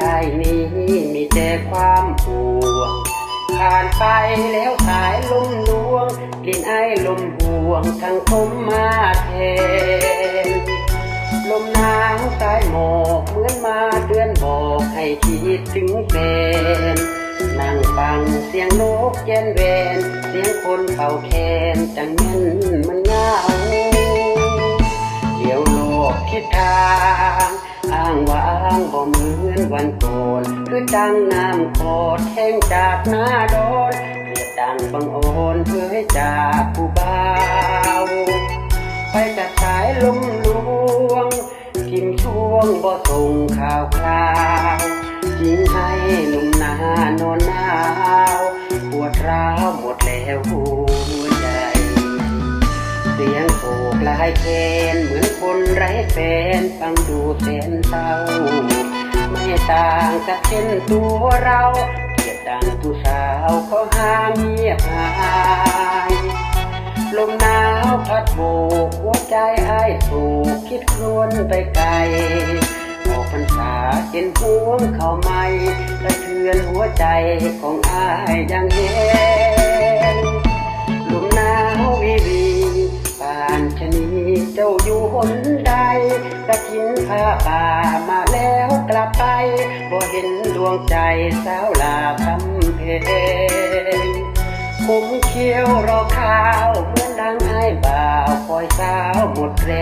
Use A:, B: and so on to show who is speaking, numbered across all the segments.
A: อายนี้มีแต่ความห่วงผ่านไปแล้วสายลมลวงกลิ่นไอลมห่วงทั้งคมมาแทนลมหนาวสายหมอกเหมือนมาเตือนบอกให้คิดถึงแฟนนั่งฟังเสียงนกแกนแวนเสียงคนเป่าแคนจังแม่นมันเงาางบ่เหมือนวันก่อนคือจังน้ำโคดแห้งจากหน้าโดนเพียดดังบังโอนเพื่อให้จากผู้บ่าวไปจัดสายลมลวงทิมช่วงบ่ส่งข่าวคราวทิ้งให้หนุ่มนานอนหนาว ปวดร้าวหมดแล้ว กลายแคนเหมือนคนไร้แฟนฟังดูแสนเศร้าไม่ต่างกับเช่นตัวเราเกียดดังผู้สาวเขาหาเงียหายลมหนาวพัดโบกหัวใจไอ้สูกคิดครวนไปไกลออกพรรษาเห็นพวงเข้าไม่กระเทือนหัวใจของอายยังเห็นลมหนาววีวี วงใจสาวลาคำเพงผมเคี้ยวรอข้าวเหมือนดังไอ้บ่าวคอยสาวหมดแร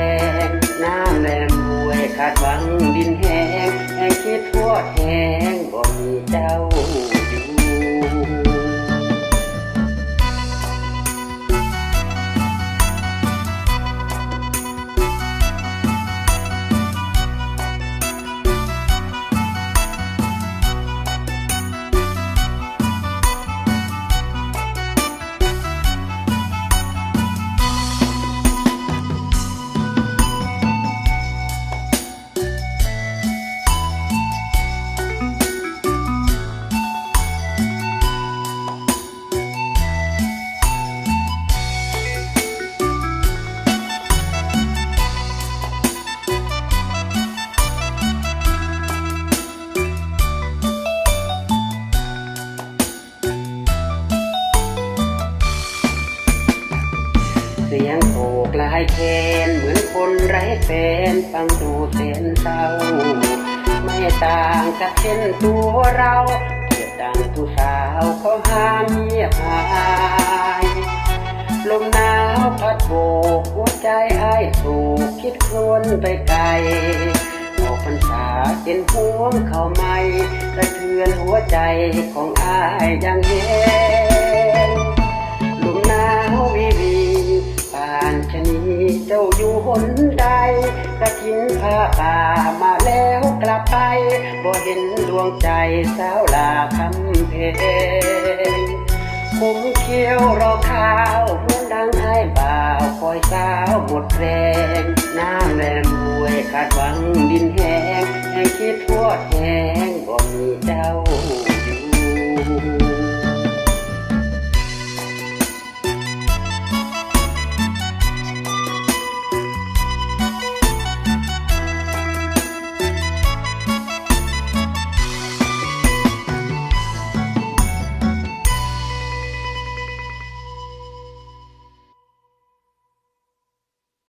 A: ง น้ำแลมรวยขาดหวังดินแห้งแห้งคิดทั่วแห้งบ่มีเจ้าอยู่ กลายแคนเหมือนคนไร้แฟนฟังดูเส้นเศร้าไม่ต่างกับเช่นตัวเราเกียดดังผู้สาวเขาห้ามเงียบหายลมหนาวพัดโบกหัวใจไอ้ายสูกคิดครวนไปไกลออกพรรษาเป็นห่วงเขาไม่กระเทือนหัวใจของอายยังเห็น มาแล้วกลับไปบ่เห็นดวงใจสาวลาคำเพงผมเคี้ยวรอข้าวเหมือนดังไอ้บ่าวคอยสาวหมดแรงน้ำแลมรวยขาดหวังดินแห้งแห้งคิดทั่วแห้งบ่มีเจ้าอยู่